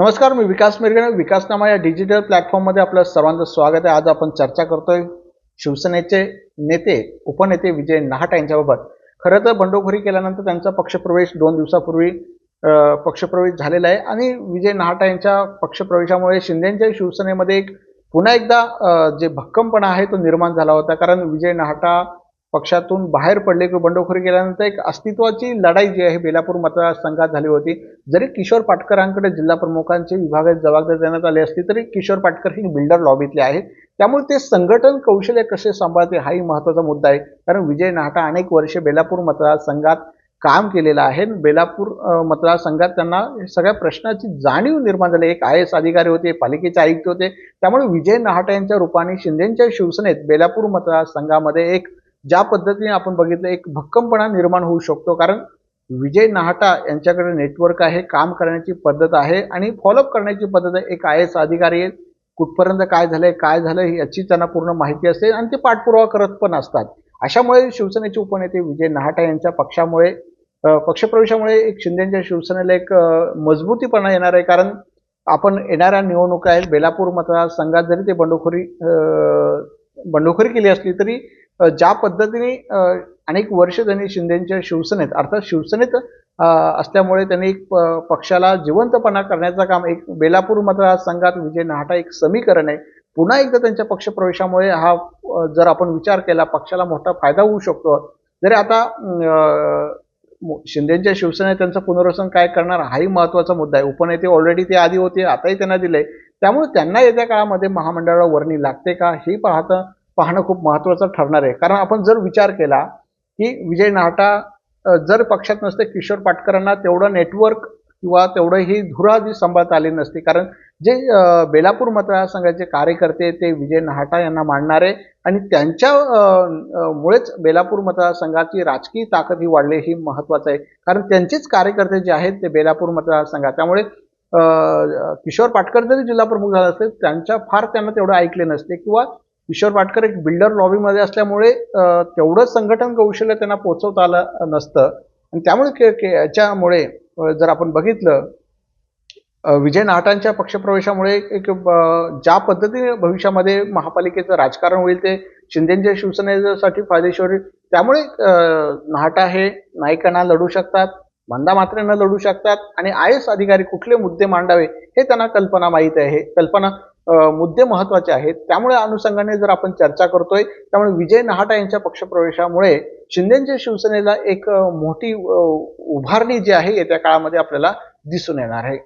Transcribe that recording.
नमस्कार मी विकास मिरगणे. विकासनामा या डिजिटल प्लॅटफॉर्ममध्ये आपलं सर्वांचं स्वागत आहे. आज आपण चर्चा करतोय शिवसेनेचे नेते उपनेते विजय नाहटा यांच्याबाबत खरं तर बंडखोरी केल्यानंतर त्यांचा पक्षप्रवेश दोन दिवसापूर्वी पक्षप्रवेश झालेला आहे. आणि विजय नाहटा यांच्या पक्षप्रवेशामुळे शिंदेच्या शिवसेनेमध्ये एक पुन्हा एकदा जे भक्कमपणा आहे तो निर्माण झाला होता. कारण विजय नाहटा पक्षातून बाहेर पडले किंवा बंडखोरी केल्यानंतर एक अस्तित्वाची लढाई जी आहे बेलापूर मतदारसंघात झाली होती. जरी किशोर पाटकरांकडे जिल्हा प्रमुखांची विभागात जबाबदारी देण्यात आली असली तरी किशोर पाटकर ही बिल्डर लॉबीतले आहेत. त्यामुळे ते संघटन कौशल्य कसे सांभाळते हाही महत्त्वाचा मुद्दा आहे. कारण विजय नाहटा अनेक वर्षे बेलापूर मतदारसंघात काम केलेलं आहे. बेलापूर मतदारसंघात त्यांना सगळ्या प्रश्नाची जाणीव निर्माण झाली. एक आय एस अधिकारी होते पालिकेचे आयुक्त होते. त्यामुळे विजय नाहटा यांच्या रूपाने शिंदेच्या शिवसेनेत बेलापूर मतदारसंघामध्ये एक ज्या पद्धतीने आपण बघितलं एक भक्कमपणा निर्माण होऊ शकतो. कारण विजय नाहटा यांच्याकडे नेटवर्क आहे काम करण्याची पद्धत आहे आणि फॉलोअप करण्याची पद्धत आहे. एक आय एस अधिकारी आहे कुठपर्यंत काय झालंय काय झालं याची त्यांना पूर्ण माहिती असते आणि ते पाठपुरावा करत पण असतात. अशामुळे शिवसेनेचे उपनेते विजय नाहटा यांच्या पक्षामुळे पक्षप्रवेशामुळे एक शिंदेच्या शिवसेनेला एक मजबूतीपणा येणार आहे. कारण आपण येणाऱ्या निवडणुका आहेत. बेलापूर मतदारसंघात जरी ते बंडखोरी बंडखोरी केली असली तरी ज्या पद्धतीने अनेक वर्ष त्यांनी शिंदेच्या शिवसेनेत अर्थात शिवसेनेत असल्यामुळे त्यांनी एक प- पक्षाला जिवंतपणा करण्याचं काम एक बेलापूर मतदारसंघात विजय नाहटा एक समीकरण आहे. पुन्हा एकदा त्यांच्या पक्षप्रवेशामुळे हा जर आपण विचार केला पक्षाला मोठा फायदा होऊ शकतो. जरी आता शिंदेच्या शिवसेनेत त्यांचं पुनर्वसन काय करणार हाही महत्त्वाचा मुद्दा आहे. उपनेते ऑलरेडी ते आधी होते आताही त्यांना दिले. त्यामुळे त्यांना येत्या काळामध्ये महामंडळाला वर्णी लागते का हे पाहतं पाहणं खूप महत्त्वाचं ठरणार आहे. कारण आपण जर विचार केला की विजय नाहटा जर पक्षात नसते किशोर पाटकरांना तेवढं नेटवर्क किंवा तेवढं ही धुरा जी सांभाळता आली नसती. कारण जे बेलापूर मतदारसंघाचे कार्यकर्ते ते विजय नाहटा यांना मांडणारे आणि त्यांच्या मुळेच बेलापूर मतदारसंघाची राजकीय ताकद ही वाढली ही महत्त्वाचं आहे. कारण त्यांचेच कार्यकर्ते जे आहेत ते बेलापूर मतदारसंघात. त्यामुळे किशोर पाटकर जरी जिल्हा प्रमुख झाला असेल त्यांच्या फार त्यांना तेवढं ऐकले नसते किंवा किशोर पाटकर एक बिल्डर लॉबीमध्ये असल्यामुळे तेवढं संघटन कौशल्य त्यांना पोचवता आलं नसतं. आणि त्यामुळे के- याच्यामुळे जर आपण बघितलं विजय नाहटांच्या पक्षप्रवेशामुळे एक ज्या पद्धतीने भविष्यामध्ये महापालिकेचं राजकारण होईल ते शिंदेच्या शिवसेनेसाठी फायदेशीर त्यामुळे अ, नाहटा हे नायकांना लढू शकतात मंदा मात्रेनं लढू शकतात आणि आय एस अधिकारी कुठले मुद्दे मांडावे हे त्यांना कल्पना माहीत आहे. कल्पना मुद्दे महत्त्वाचे आहेत. त्यामुळे अनुषंगाने जर आपण चर्चा करतोय त्यामुळे विजय नहाटा यांच्या पक्षप्रवेशामुळे शिंदेच्या शिवसेनेला एक मोठी उभारणी जी आहे येत्या काळामध्ये आपल्याला दिसून येणार आहे.